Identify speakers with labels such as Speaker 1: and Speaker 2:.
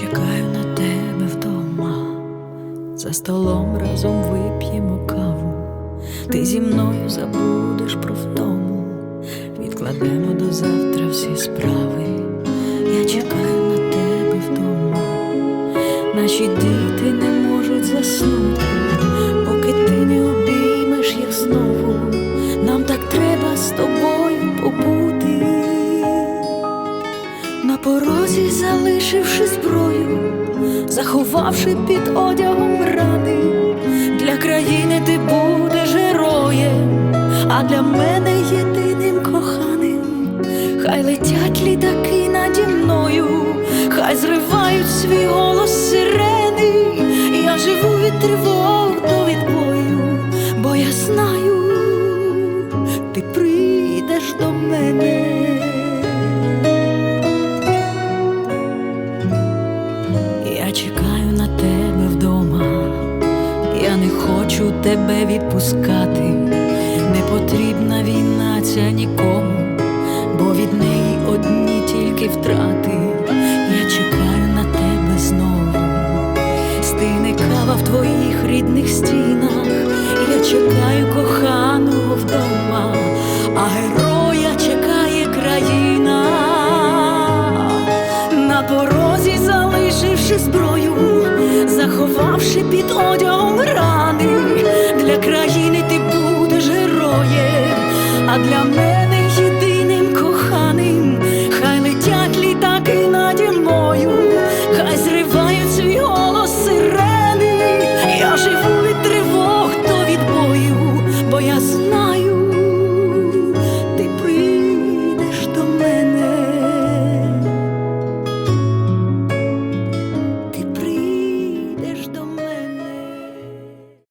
Speaker 1: чекаю на тебе вдома, за столом разом вип'ємо каву, ти зі мною забудеш про втому, відкладемо до завтра всі справи. Порозі залишивши зброю, заховавши під одягом рани, для країни ти будеш героєм, а для мене єдиним коханим. Хай летять літаки наді мною, хай зривають свій голос сирени. Я живу від тривог до відбою, бо я знаю, ти прийдеш до мене. Не хочу тебе відпускати, не потрібна війна ця нікому, бо від неї одні тільки втрати. Я чекаю на тебе знову, стине кава в твоїх рідних стінах. Я чекаю коханого вдома, а героя чекає країна на порозі залишивши зброю, заховавши під. твоє, а для мене.